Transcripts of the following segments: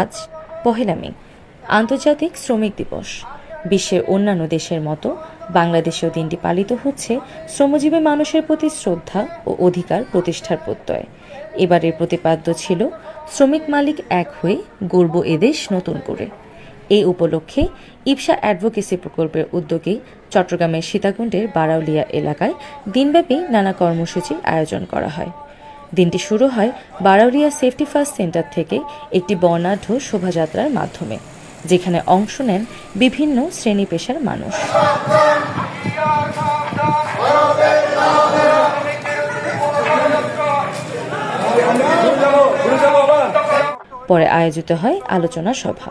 আজ পহেলা মে, আন্তর্জাতিক শ্রমিক দিবস। বিশ্বের অন্যান্য দেশের মতো বাংলাদেশেও দিনটি পালিত হচ্ছে শ্রমজীবী মানুষের প্রতি শ্রদ্ধা ও অধিকার প্রতিষ্ঠার প্রত্যয়। এবারের প্রতিপাদ্য ছিল, শ্রমিক মালিক এক হয়ে গর্ব এদেশ নতুন করে। এই উপলক্ষে ইপসা অ্যাডভোকেসি প্রকল্পের উদ্যোগে চট্টগ্রামের সীতাকুণ্ডের বারাউলিয়া এলাকায় দিনব্যাপী নানা কর্মসূচির আয়োজন করা হয়। দিনটি শুরু হয় বারাউরিয়া সেফটি ফার্স্ট সেন্টার থেকে একটি বর্ণাঢ্য শোভাযাত্রার মাধ্যমে, যেখানে অংশ নেন বিভিন্ন শ্রেণি পেশার মানুষ। পরে আয়োজিত হয় আলোচনা সভা।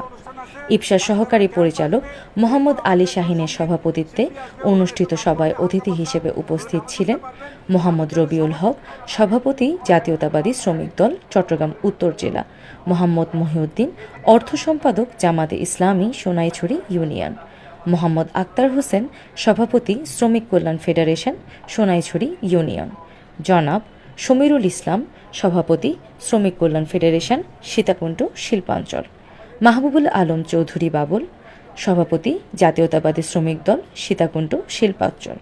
ইপসার সহকারী পরিচালক মোহাম্মদ আলী শাহিনের সভাপতিত্বে অনুষ্ঠিত সভায় অতিথি হিসেবে উপস্থিত ছিলেন মোহাম্মদ রবিউল হক, সভাপতি জাতীয়তাবাদী শ্রমিক দল, চট্টগ্রাম উত্তর জেলা, মোহাম্মদ মহিউদ্দিন, অর্থ সম্পাদক জামাতে ইসলামী, সোনাইছড়ি ইউনিয়ন, মোহাম্মদ আক্তার হোসেন, সভাপতি শ্রমিক কল্যাণ ফেডারেশন, সোনাইছড়ি ইউনিয়ন। জনাব সমীরুল ইসলাম, সভাপতি, শ্রমিক কল্যাণ ফেডারেশন, সীতাকুণ্ড, শিল্পাঞ্চল। মাহবুবুল আলম চৌধুরী বাবুল, সভাপতি, জাতীয়তাবাদী শ্রমিক দল, সীতাকুণ্ড, শিল্পাঞ্চল।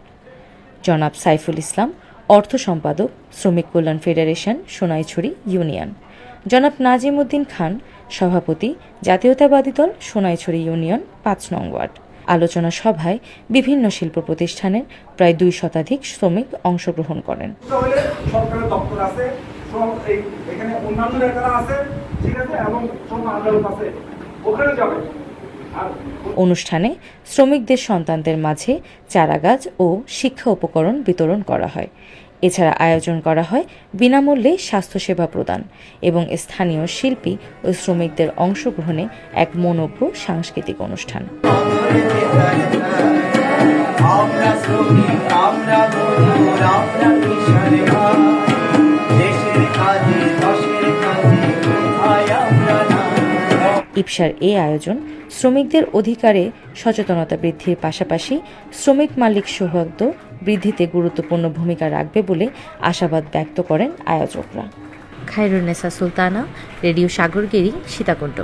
জনাব সাইফুল ইসলাম, অর্থ সম্পাদক, শ্রমিক কল্যাণ ফেডারেশন, সোনাইছড়ি ইউনিয়ন। জনাব নাজিম উদ্দিন খান, সভাপতি, জাতীয়তাবাদী দল, সোনাইছড়ি ইউনিয়ন, পাঁচ নং ওয়ার্ড। আলোচনা সভায় বিভিন্ন শিল্প প্রতিষ্ঠানের প্রায় দুই শতাধিক শ্রমিক অংশগ্রহণ করেন। হলে সরকারের দপ্তর আছে সব এই এখানে অন্যান্য নেতারা আছে ঠিক আছে এবং সব আদালত আছে ওখানে যাবে। অনুষ্ঠানে শ্রমিকদের সন্তানদের মাঝে চারাগাছ ও শিক্ষা উপকরণ বিতরণ করা হয়। এছাড়া আয়োজন করা হয় বিনামূল্যে স্বাস্থ্যসেবা প্রদান এবং স্থানীয় শিল্পী ও শ্রমিকদের অংশগ্রহণে এক মনোজ্ঞ সাংস্কৃতিক অনুষ্ঠান। আমরা শ্রমিক, আমরা আমরা ইপসার এই আয়োজন শ্রমিকদের অধিকারে সচেতনতা বৃদ্ধির পাশাপাশি শ্রমিক মালিক সৌহার্দ্য বৃদ্ধিতে গুরুত্বপূর্ণ ভূমিকা রাখবে বলে আশাবাদ ব্যক্ত করেন আয়োজকরা। খায়রুন্নেসা সুলতানা, রেডিও সাগরগিরি, সীতাকুণ্ড।